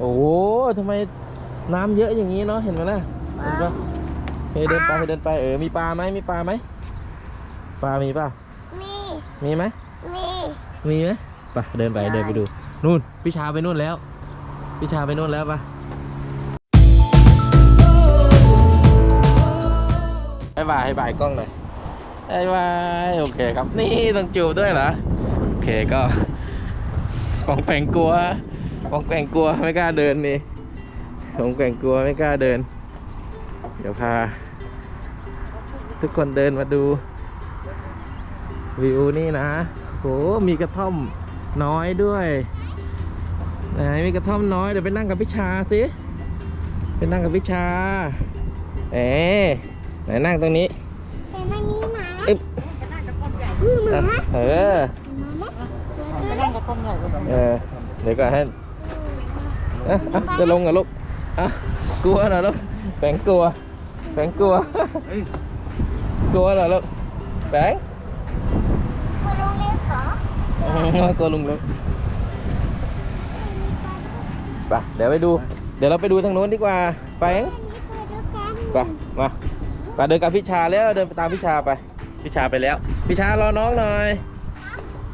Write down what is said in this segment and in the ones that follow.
โอ้โหทำไมน้ำเยอะอย่างนี้เนาะเห็นไหมล่ะเห็นปะเฮ้ยเดินไปเฮ้ยเดินไปเออมีปลาไหมมีปลาไหมปลามีเปล่ามีมีไหมมีมีไหมไปเดินไปเดินไปดูนู่นพี่ชาไปนู่นแล้วพี่ชาไปนู่นแล้วปะบายบายให้บายกล้องหน่อยบายบายโอเคครับนี่ต้องจูบด้วยเหรอโอเคก็ปองแปงกลัว ปองแปงกลัวไม่กล้าเดินนี่ปองแปงกลัวไม่กล้าเดิน เดี๋ยวพา ทุกคนเดินมาดู วิวนี่นะโหมีกระท่อมน้อยด้วยไหนมีกระท่อมน้อยเดี๋ยวไปนั่งกับพิชาสิไปนั่งกับพิชาเอ๋ไหนนั่งตรงนี้แต่มันมีหมาอึ๊บมีหอะมาเออไปนั่งกระต้มใหญ่กระต้มเออเดี๋ยวก่อนให้เอ๊ะอะ จะลงเหรอลูกอะกลัวเหรอลูกแฝงกลัวแฝงกลัวกลัวเหรอลูกแฝงคุณลุงเล็กเหรอกลัวลุงเล็กไปเดี๋ยวไปดู เดี๋ยวเราไปดูทางโน้นดีกว่าแฝงไปมาไปเดินกับพิชาแล้ว เดินไปตามพิชาไป พิชาไปแล้ว พิชารอน้องหน่อย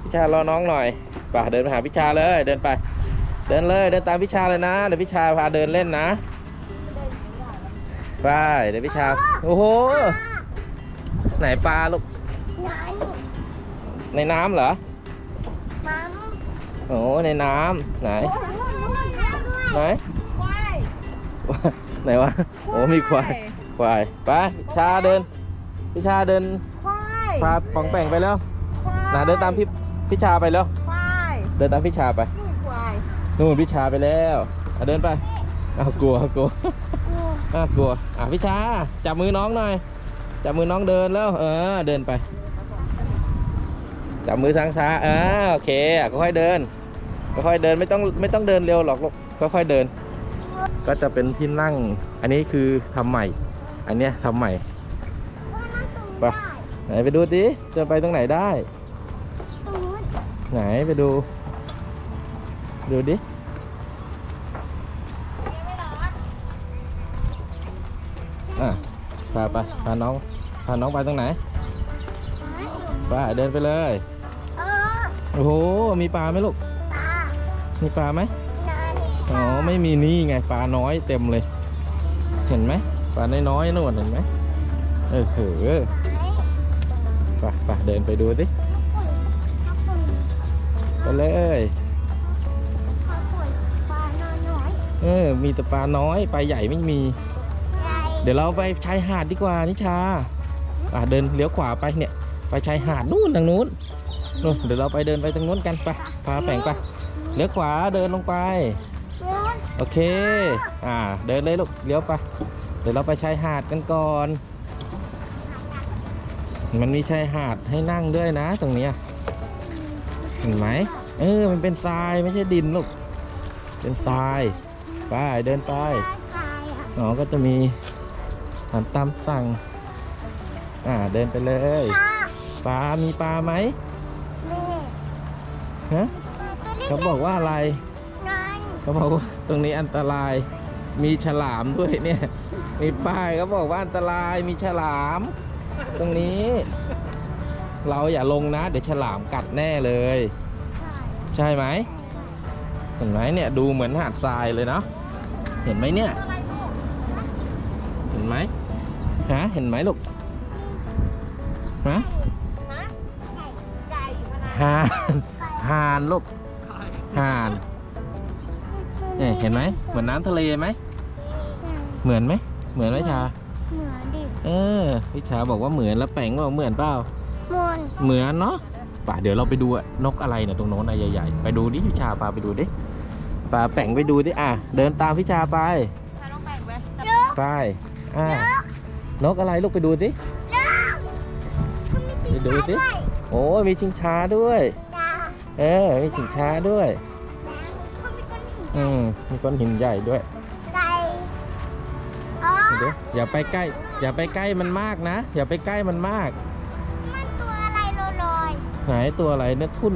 พิชารอน้องหน่อยไปเดินไปหาพิชาเลย เดินไป เดินเลยเดินตามพิชาเลยนะเดี๋ยวพิชาพาเดินเล่นนะไปเดี๋ยวพิชาโอ้โหไหนปลาลูกนั้นในน้ำเหรอมัมโอ้ในน้ำไหนโอ้โหนู่นนู่นนู่นไหนควายไหนวะโอ้มีควายควายไปพิชาเดินพิชาเดินควายพาปองแป่งไปแล้วควายนะเดินตามพี่พิชาไปแล้วควายเดินตามพิชาไป นี่ควายนู่นพิชาไปแล้วอะเดินไปอ้าวกลัวกลัวนี่อ้าวกลัวอะพิชาจับมือน้องหน่อยจับมือน้องเดินแล้ว เออ เดินไป จับมือทางซ้ายอ่าโอเคอะค่อยๆเดินค่อยๆเดินไม่ต้องไม่ต้องเดินเร็วหรอกลูกค่อยๆเดิน ก็จะเป็นที่นั่ง อันนี้คือทำใหม่ อันเนี้ยทำใหม่ว่านั่งตรงนี้ไปได้ไหนไปดูดิจะไปตรงไหนได้ตรงนู้นไหนไปดู ดูดิอะพาไปพาน้องพาน้องไปตรงไหนไปเดินไปเลย เออโอ้โห มีปลาไหมลูกตามีปลาไหมนานี่อ๋อ ไม่มีนี่ไง ปลาน้อยเต็มเลย เห็นไหมปลาน้อยๆนู่นเห็นไหมเออเหือไหนไปไปเดินไปดูสิข้าวปุ่นไปเลย เออ มีแต่ปลาน้อยปลาใหญ่ไม่มีใหญ่เดี๋ยวเราไปชายหาดดีกว่านิชาอะเดินเลี้ยวขวาไปเนี่ย ไปชายหาดนู่นทางนู้นนู่นเดี๋ยวเราไปเดินไปทางนู้นกันไปพาแป่งไปเลี้ยวขวาเดินลงไปนู้นโอเค อ่า เดินเลยลูกเลี้ยวไปเดี๋ยวเราไปชายหาดกันก่อน มันมีชายหาดให้นั่งด้วยนะ ตรงเนี้ยเห็นไหมเออมันเป็นทรายไม่ใช่ดินลูกเป็นทราย ไปเดินไปปลาตายอะอ๋อก็จะมีอาหารตามสั่ง อ่าเดินไปเลยปลาปลามีปลาไหมแม่ฮะปลาตัวเล็กเขาบอกว่าอะไรนั้นเขาบอกว่าตรงนี้อันตราย มีฉลามด้วยเนี่ย มีป้ายเขาบอกว่าอันตรายมีฉลาม ตรงนี้ เราอย่าลงนะ เดี๋ยวฉลามกัดแน่เลย ใช่ใช่ไหมเห็นไหมเนี่ยดูเหมือนหาดทรายเลยเนาะ เห็นไหมเนี่ย เห็นไหมฮะเห็นไหมลูกฮะฮะไก่พนันห่านห่านลูกห่านเนี่ยเห็นไหมเหมือนน้ำทะเลไหมใช่เหมือนไหมเหมือนไหมชาเหมือนดิเออพี่ชาบอกว่าเหมือนแล้วแปงบอกเหมือนเปล่ามนเหมือนเนาะป่ะเดี๋ยวเราไปดูอะนกอะไรเนี่ยตรงโน้นอะใหญ่ๆไปดูดิพี่ชาพาไปดูดิ ป่าแปงไปดูดิอะ เดินตามพี่ชาไปพาน้องแบ่งไปนกไปอะนกอะไรลูกไปดูดิไปดูสิโอ้มีชิงช้าด้วย เออมีชิงช้าด้วย อืมมีก้อนหินใหญ่ด้วยไก่อ๋อเดี๋ยวอย่าไปใกล้ อย่าไปใกล้มันมากนะ อย่าไปใกล้มันมาก มันตัวอะไรลอยไหนตัวอะไรเนี่ยทุ่น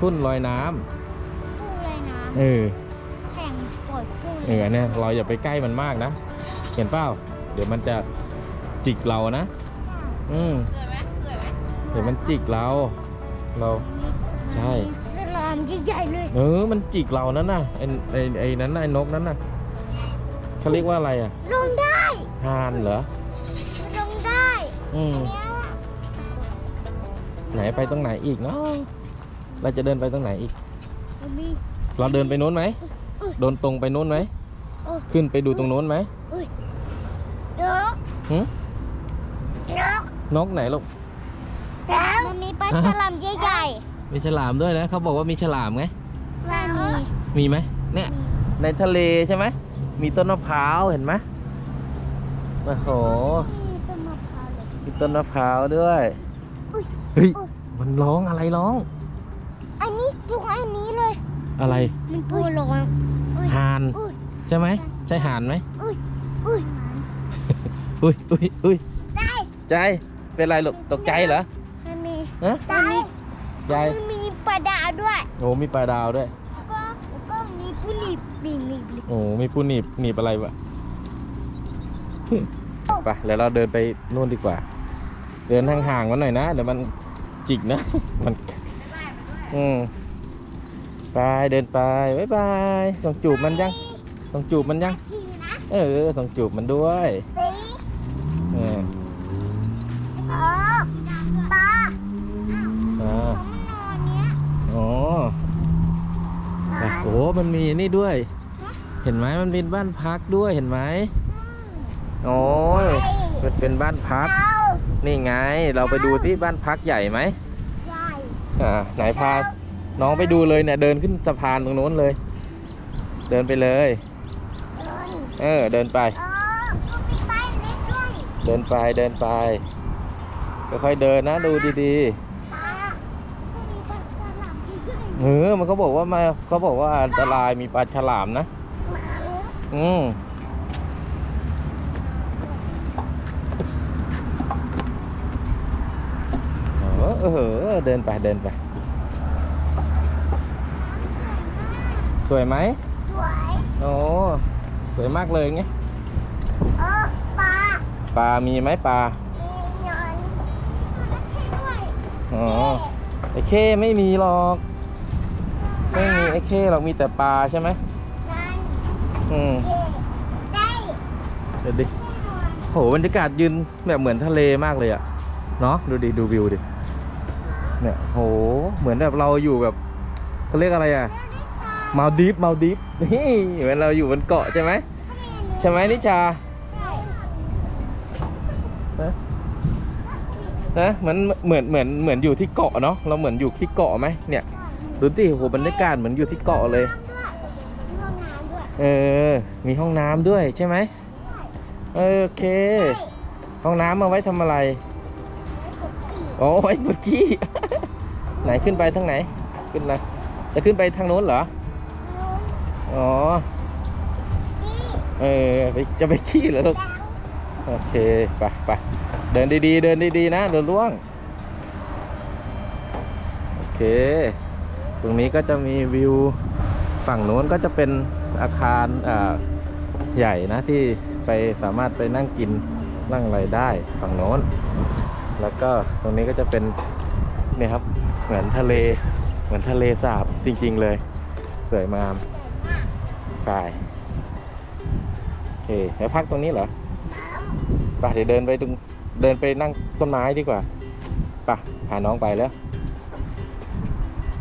ทุ่นลอยน้ำ เลยนะเออ แข็งดขึ้นเออเนี่ยเราอย่าไปใกล้มันมากนะ เห็นเปล่า เดี๋ยวมันจะจิกเรานะ อืมสวยไหมสวยไหมเดี๋ยวมันจิกเรา เรา ใช่สลามใหญ่ๆเลยเออ มันจิกเรานั่นน่ะไอ้ไอ้ไอ้นั้นน่ะไอ้นกนั้นน่ะเขาเรียกว่าอะไรอะลงได้ห่านเหรอ ลงได้อืม เนี่ยไหนไปตรงไหนอีกเนาะเราจะเดินไปตรงไหนอีก มันมี เราเดินไปโน้นไหมเดินตรงไปโน้นไหมขึ้นไปดูตรงโน้นไหมนกหึนกนกไหนลูกมันมีปลาฉลามใหญ่มีฉลามด้วยนะเขาบอกว่ามีฉลามไงๆไม่มีมีไหมเนี่ย ในทะเลใช่ไหมมีต้นมะพร้าวเห็นไหมโอ้โหมีต้นมะพร้าวมีต้นมะพร้าวด้วยเฮ้ยมันร้องอะไรร้อง อันนี้ทุกอันนี้เลย อะไรมันพูดลงห่านอุ้ยใช่ไหมใช่ห่านไหมอุ้ยอุ้ยอุ้ยอุ้ยอุ้ยได้ใจ เป็นไรลูกตกใจเหรอมันมีฮะได้ยายมันมีปลาดาวด้วยโอ้มีปลาดาวด้วยแล้วก็แล้วก็มีผู้หนีบมีมีมีโอ้มีปูหนีบหนีบอะไรวะไปแล้วเราเดินไปนู่นดีกว่า เดินห่างๆมันหน่อยนะเดี๋ยวมันจิกนะมัน อืม ไปเดินไปบ๊ายบายต้องจูบมันยังต้องจูบมันยังทีนะเออต้องจูบมันด้วยสีเออเออปลาอ่าเขามานอนเนี้ยอ๋ออะโอ้มันมีนี่ด้วย เห็นไหมมันเป็นบ้านพักด้วยเห็นไหมโอ้ยมันเป็นบ้านพักเอานี่ไง เราไปดูที่บ้านพักใหญ่ไหมใหญ่อ่าไหนพา น้องไปดูเลยเนี่ยเดินขึ้นสะพานตรงโน้นเลย เดินไปเลย เออเดินไปเออก็มีป้ายเดินไปเดินไปค่อยๆเดินนะดูดีๆเออมันเขาบอกว่ามาเขาบอกว่าอันตรายมีปลาฉลามนะ อืมเออเดินไปเดินไป สวยไหมสวยโอ้สวยมากเลยไงเออปลาปลามีไหมปลามีนอนด้วยอ๋อไอ้เข้ไม่มีหรอก ไม่มีไอ้เข้หรอกมีแต่ปลาใช่ไหมนั่นอืมเด็กได้เดี๋ยวดิโหบรรยากาศยืนแบบเหมือนทะเลมากเลยอะเนาะดูดิดูวิวดิเนี่ยโหเหมือนแบบเราอยู่แบบเขาเรียกอะไรอะ มาลดีฟมาลดีฟนี่เหมือนเราอยู่บนเกาะใช่ไหมใช่ไหมนิชานะนะเหมือนเหมือนเหมือนเหมือนอยู่ที่เกาะเนาะเราเหมือนอยู่ที่เกาะไหมเนี่ยดูดิโหบรรยากาศเหมือนอยู่ที่เกาะเลย เออ มีห้องน้ำด้วยใช่ไหมโอเค ห้องน้ำมาไว้ทำอะไรโอ้ไว้เมื่อกี้ไหนขึ้นไปทางไหน ขึ้นนะจะขึ้นไปทางโน้นเหรอ อ๋อนี่เออไปจะไปขี้เหรอลูกดังโอเค ไปไปเดินดีๆ เดินดีๆ นะเดินล่วง โอเค ตรงนี้ก็จะมีวิว ฝั่งโน้นก็จะเป็นอาคารอ่าใหญ่นะที่ไปสามารถไปนั่งกินนั่งอะไรได้ฝั่งโน้น แล้วก็ตรงนี้ก็จะเป็นเนี่ยครับเหมือนทะเล เหมือนทะเลสาบจริง ๆ เลย สวยงาม ไปโอเคแล้วพักตรงนี้เหรอไปเดี๋ยวเดินไปตรงเดินไปนั่งต้นไม้ดีกว่าไปพาน้องไปแล้ว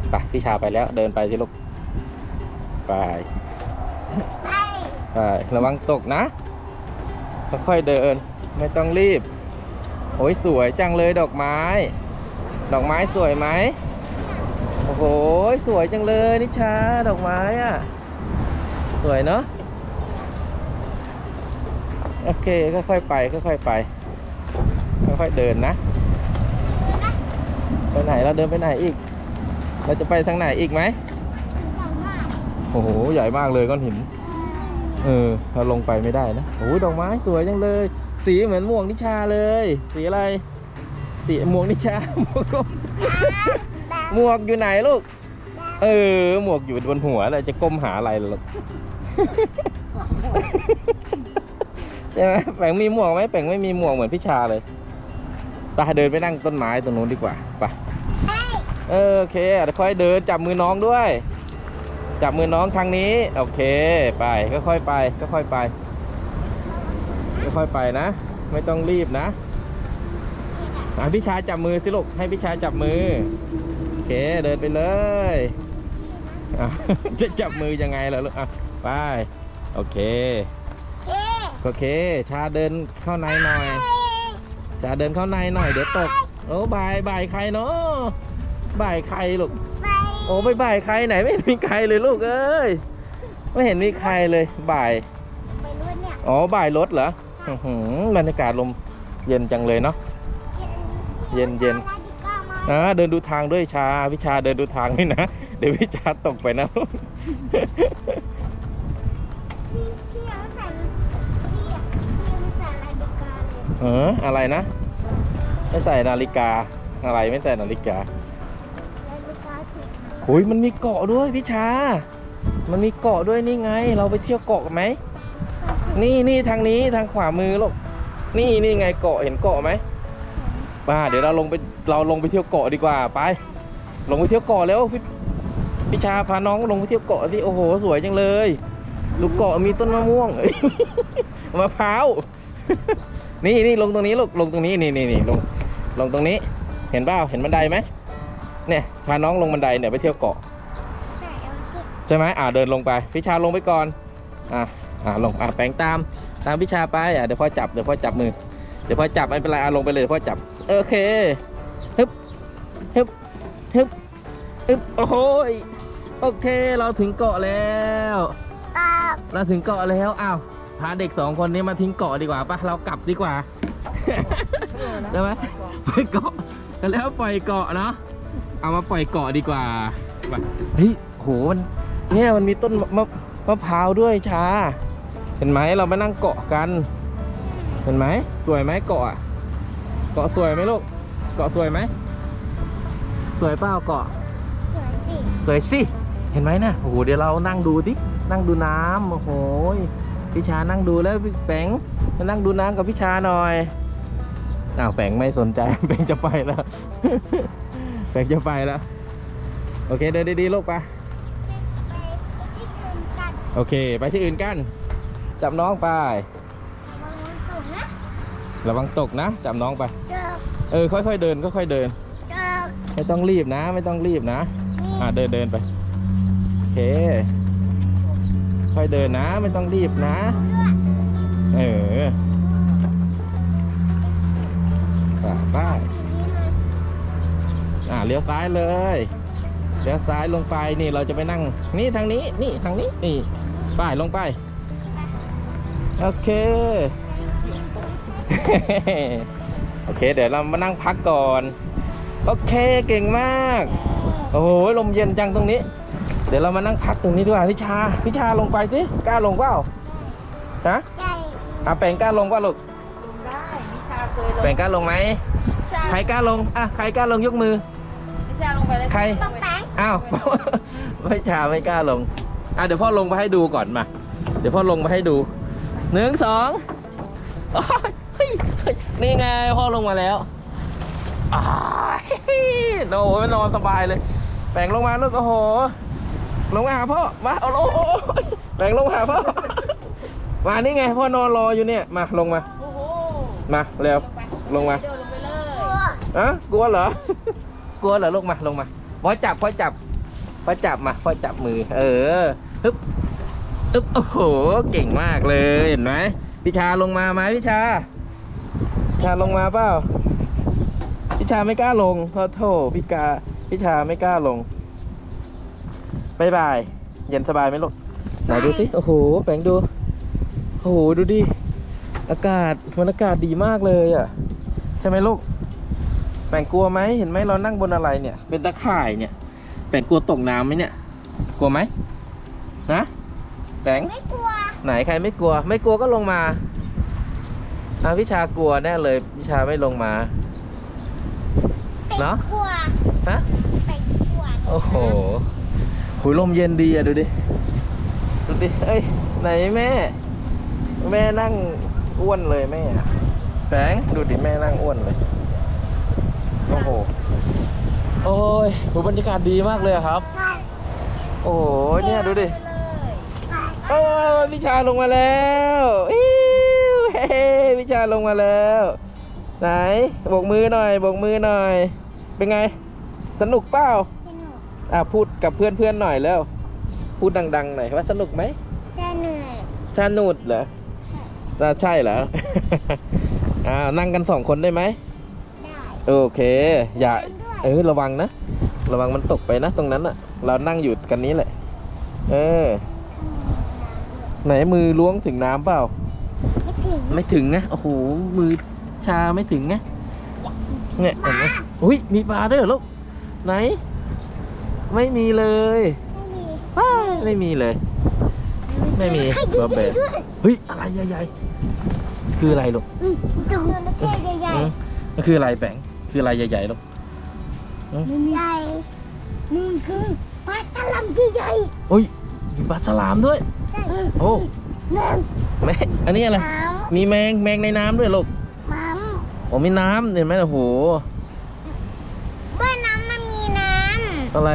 ไปพี่ชาไปแล้ว เดินไปที่ลูกไปไปไประวังตกนะค่อยๆเดิน ไม่ต้องรีบ โอ้ยสวยจังเลยดอกไม้ ดอกไม้สวยไหมโอ้โหสวยจังเลยนิชาดอกไม้อะ สวยเนาะโอเคค่อยๆไปค่อยๆไปค่อยๆเดินนะไปไหนเราเดินไปไหนอีก เราจะไปทางไหนอีกไหมดังมากโอ้โหใหญ่มากเลยก้อนหิน เออเราลงไปไม่ได้นะโอ้ยดอกไม้สวยจังเลย สีเหมือนหมวกนิชาเลย สีอะไร สีหมวกนิชาหมวกดังหมวกอยู่ไหนลูก เออหมวกอยู่บนหัวเลยจะก้มหาอะไรล่ะลูก ใช่ไหมแปงมีหมวกไหมแปงไม่มีหมวกเหมือนพี่ชาเลยไปเดินไปนั่งต้นไม้ตรงนู้นดีกว่าไปเออโอเคเดี๋ยวค่อยเดินจับมือน้องด้วย จับมือน้องทางนี้ โอเคไปค่อยๆไปค่อยๆไปค่อยๆไปนะ ไม่ต้องรีบนะอะพี่ชายจับมือสิลูกให้พี่ชายจับมือโอเคเดินไปเลยอะจะจับมือยังไงล่ะลูกอะ ไป โอเคเอ๊ะโอเค ชาเดินเข้าในหน่อย ชาเดินเข้าในหน่อยเดี๋ยวตก โอ้บายบายใครเนาะบายใครลูกไปโอ้ไปบายใครไหนไม่เห็นมีใครเลยลูกเอ้ย ไม่เห็นมีใครเลยบ่ายไปรุ่นเนี่ยอ๋อบ่ายรถเหรออื้อหือบรรยากาศลมเย็นจังเลยเนาะ เย็นเย็นนาฬิกามาอ่าเดินดูทางด้วยชาพิชาเดินดูทางด้วยนะ เดี๋ยวพิชาตกไปนะพี่พี่ เอาใส่พี่อะพี่ไม่ใส่นาฬิกาเลยเอออะไรนะ ไม่ใส่นาฬิกาอะไรไม่ใส่นาฬิกานาฬิกาถึงหุยมันมีเกาะด้วยพิชา มันมีเกาะด้วยนี่ไง เราไปเที่ยวเกาะกันไหม นี่นี่ทางนี้ทางขวามือลูก นี่นี่ไงเกาะเห็นเกาะไหมมาเดี๋ยวเราลงไปเราลงไปเที่ยวเกาะดีกว่าไป ลงไปเที่ยวเกาะแล้วพี่พี่ชาพาน้องลงไปเที่ยวเกาะสิโอ้โห สวยจังเลย ดูกเกาะมีต้นมะม่วงมะพร้าวนี่นี่ลงตรงนี้ลูกลงตรงนี้นี่นี่นี่ลงลงตรงนี้ เห็นเปล่าเห็นบันไดไหมเนี่ยพาน้องลงบันไดเนี่ยไปเที่ยวเกาะใช่ไหมอ่าเดินลงไปพิชาลงไปก่อนอ่าอ่าลงอ่าแปลงตามตามพิชาไปอ่าเดี๋ยวพ่อจับเดี๋ยวพ่อจับมือเดี๋ยวพ่อจับไม่เป็นไรอ่าลงไปเลยเดี๋ยวพ่อจับโอเคฮึบฮึบฮึบฮึบโอ้โหโอเคเราถึงเกาะแล้ว ตาเราถึงเกาะแล้วอ้าวพาเด็กสองคนนี้มาทิ้งเกาะดีกว่าปะเรากลับดีกว่าใช่ไหมไปเกาะกันแล้วปล่อยเกาะเนาะเอามาปล่อยเกาะดีกว่าไปเฮ้ยโหมันเนี่ยมันมีต้นมะมะมะพร้าวด้วยชาเห็นไหมเรามานั่งเกาะกัน เห็นไหมสวยไหมเกาะอะเกาะสวยไหมลูกเกาะสวยไหมสวยเปล่าเกาะสวยสิสวยสิเห็นไหมนะโอ้โหเดี๋ยวเรานั่งดูดิ นั่งดูน้ำโอ้โหยพี่ชานั่งดูแล้วพี่แปงมานั่งดูน้ำกับพี่ชาหน่อยอ้าวแปงไม่สนใจแปงจะไปแล้วแปงจะไปแล้วโอเคเดินดีๆลูกไปไปที่อื่นกันโอเค ไปที่อื่นกัน จับน้องไปวางมันสูงนะระวังตกนะ จับน้องไปเจอเออ ค่อยๆเดินค่อยๆเดินเจอไม่ต้องรีบนะ ไม่ต้องรีบนะนี่อ่าเดินเดินไป โอเค ค่อยเดินนะ ไม่ต้องรีบนะ เออไปไปอ่าเลี้ยวซ้ายเลยเลี้ยวซ้ายลงไปนี่เราจะไปนั่ง นี่ทางนี้นี่ทางนี้นี่ไปลงไป โอเค โอเค เดี๋ยวเรามานั่งพักก่อน โอเคเก่งมาก โอ้โหลมเย็นจังตรงนี้ เดี๋ยวเรามานั่งพักตรงนี้ดีกว่าพิชาพิชาลงไปสิกล้าลงเปล่าฮะใหญ่อะแปลงกล้าลงเปล่าลูกลงได้นิชาเคยลงแปลงกล้าลงไหมนิชาใครกล้าลงอะใครกล้าลงยกมือนิชาลงไปเลยใครต้องแป้งอ้าวไม่ชาไม่กล้าลงอะเดี๋ยวพ่อลงไปให้ดูก่อนมา เดี๋ยวพ่อลงมาให้ดูหนึ่งสองโอ้ยเฮ้ยเฮ้ยนี่ไงพ่อลงมาแล้วอ้ายโอ้โหนอนสบายเลย แปลงลงมาลูกโอ้โห ลงมาหาพ่อ มาเอาลงแปลงลงมาหาพ่อ มานี่ไงพ่อนอนรออยู่เนี่ย มาลงมา โอ้โหมาเร็ว ลงมา เดินลงไปเลยตัวอะกลัวเหรอ กลัวเหรอลูกมาลงมาพ่อจับพ่อจับพ่อจับมาพ่อจับมือ เออฮึบอึบโอ้โห เก่งมากเลยเห็นไหมพิชาลงมาไหมพิชาพิชาลงมาเปล่าพิชาไม่กล้าลงเพราะโทษพิกาพิชาไม่กล้าลง บายบาย เย็นสบายไหมลูก ไหนดูสิ โอ้โห แปลงดู โอ้โห ดูดิ อากาศมันอากาศดีมากเลยอะ ใช่ไหมลูก แปงกลัวไหม เห็นไหมเรานั่งบนอะไรเนี่ย เป็นตะข่ายเนี่ย แปงกลัวตกน้ำไหมเนี่ย กลัวไหมนะแปงไม่กลัว ไหนใครไม่กลัว ไม่กลัวก็ลงมาอาวิชากลัวแน่เลย วิชาไม่ลงมาเป็ดเนอะกลัว ฮะเป็ดกลัว โอ้โห หุยลมเย็นดีอะดูดิ ดูดิ เอ้ย ไหนแม่ แม่นั่งอ้วนเลยแม่อะแสงดูดิแม่นั่งอ้วนเลย โอ้โห โอ้ยโหบรรยากาศดีมากเลยอะครับใช่โอ้โห เนี่ยดูดิเลยโอ้ยพิชาลงมาแล้วอิ๊วเฮ้พิชาลงมาแล้ว ไหนโบกมือหน่อยโบกมือหน่อย เป็นไง สนุกเปล่าสนุก อะพูดกับเพื่อนๆหน่อยแล้ว พูดดังๆหน่อยว่าสนุกไหมสนุกชานุดเหรออ่าใช่เหรอ อ่านั่งกันสองคนได้ไหมได้โอเค อย่า เออระวังนะ ระวังมันตกไปนะ ตรงนั้นอะเรานั่งอยู่กันนี้แหละ เออ ไหนมือล้วงถึงน้ำเปล่า ไม่ถึงไม่ถึงนะโอ้โหมือชาไม่ถึงนะเนี่ยเห็นไหมอุ้ยมีปลาด้วยเหรอลูกไหน ไม่มีเลย ไม่มีว้ายไม่มีเลยไม่มีให้ดูบะเบะด้วยเฮ้ยอะไรใหญ่ๆคืออะไรลูกอืมดูมันแค่ใหญ่อืมมันคืออะไรแบงคืออะไรใหญ่ๆลูกๆใหญ่นี่คือปลาสลัมใหญ่อุ้ยมีปลาฉลามด้วยๆใช่โอ้แมงแม่อันนี้อะไรน้มีแมงแมงในน้ำด้วยลูกำน้ำโอ้มีน้ำเห็นไหมโอ้โหบ้านน้ำมันมีน้อะไร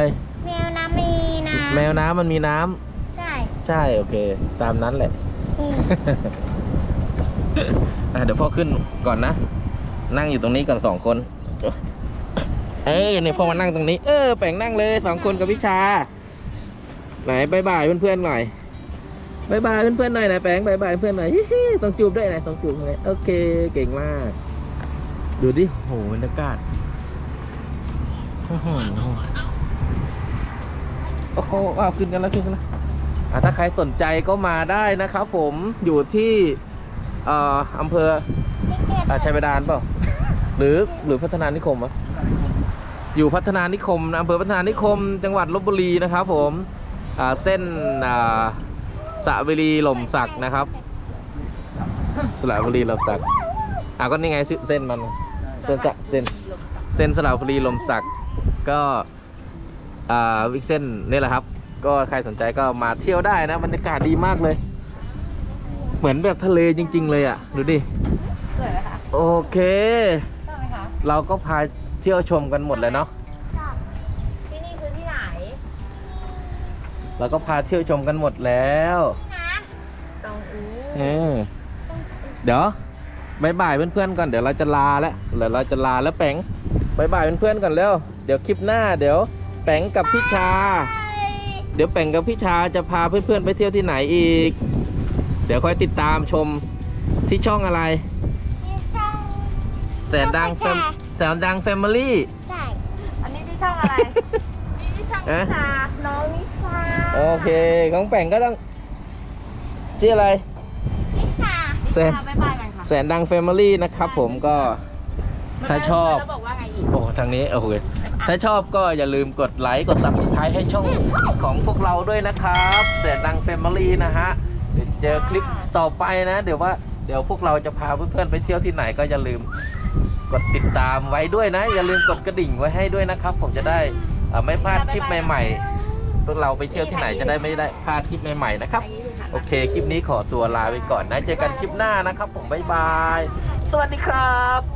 แมวน้ำมันมีน้ำใช่ใช่โอเค ตามนั้นแหละ อืมอะเดี๋ยวพ่อขึ้นก่อนนะ นั่งอยู่ตรงนี้ก่อนสองคน เออเนี่ยพ่อมานั่งตรงนี้ เออแป่งนั่งเลยสองคนกับพิชา ไหนบายบายเพื่อนๆหน่อยบายบายเพื่อนๆหน่อยนะแปงบายบายเพื่อนหน่อยฮิฮิต้องจูบด้วยนะต้องจูบเลยโอเคเก่งมาก ดูดิโหบรรยากาศโอ้โห โอ้โหอ้าวขึ้นกันแล้วขึ้นกันแล้วอะถ้าใครสนใจก็มาได้นะครับผมอยู่ที่เอ่ออำเภอไม่เจ็บอ่าชัยบาดาลเปล่า หรือหรือพัฒนานิคมวะอยู่พัฒนานิคมนะอำเภอพัฒนานิคม จังหวัดลบบุรีนะครับผมอ่าเส้นอ่าสระบุรีหล่มสักนะครับสระบุรีหล่มสักอ่าก็นี่ไงชื่อเส้นมันเส้นจะเส้นเส้นสระบุรีหล่มสักก็ อ่าวิกเส้นนี่แหละครับ ก็ใครสนใจก็มาเที่ยวได้นะบรรยากาศดีมากเลย เหมือนแบบทะเลจริง ๆ เลยอะ ดูดิสวยไหมคะโอเค ชอบไหมคะเราก็พาเที่ยวชมกันหมดเลยเนาะที่นี่คือที่ไหนเราก็พาเที่ยวชมกันหมดแล้วน้ตรงอู้เออเดี๋ยวบายบายเพื่อนๆก่อนเดี๋ยวเราจะลาแล้วเดี๋ยวเราจะลาแล้วแปงบายบายเพื่อนๆก่อนเร็วเดี๋ยวคลิปหน้าเดี๋ยว แปงกับพี่ชาำเดี๋ยวแปงกับพี่ชาจะพาเพื่อนๆไปเที่ยวที่ไหนอีก เดี๋ยวค่อยติดตามชมที่ช่องอะไรที่ช่องแสนดังแฟมแสนดังแฟมิลี่ ใช่ อันนี้ที่ช่องอะไร นี่ที่ช่องเอ๊ะนิชา น้องนิชา โอเค ของแปงก็ต้องชื่ออะไรพิซซ่านิแสนชาบ๊ายบายกันค่ะแสนดังแฟมิลี่นะครับผมก็ ถ้าชอบ แล้วบอกว่าไงอีก โอ้ทางนี้โอเคถ้าชอบก็อย่าลืมกดไลค์กด subscribe ให้ช่องของพวกเราด้วยนะครับแสนดังแฟมิลี่นะฮะเดี๋ยวเจอคลิปต่อไปนะ เดี๋ยวว่าเดี๋ยวพวกเราจะพาเพื่อนๆไปเที่ยวที่ไหนก็อย่าลืมกดติดตามไว้ด้วยนะ อย่าลืมกดกระดิ่งไว้ให้ด้วยนะครับ ผมจะได้เอ่อไม่พลาดคลิปใหม่ ๆ พวกเราไปเที่ยวที่ไหนจะได้ไม่ได้พลาดคลิปใหม่ๆนะครับ โอเค คลิปนี้ขอตัวลาไปก่อนนะ เจอกันคลิปหน้านะครับ ผม บ๊ายบาย สวัสดีครับ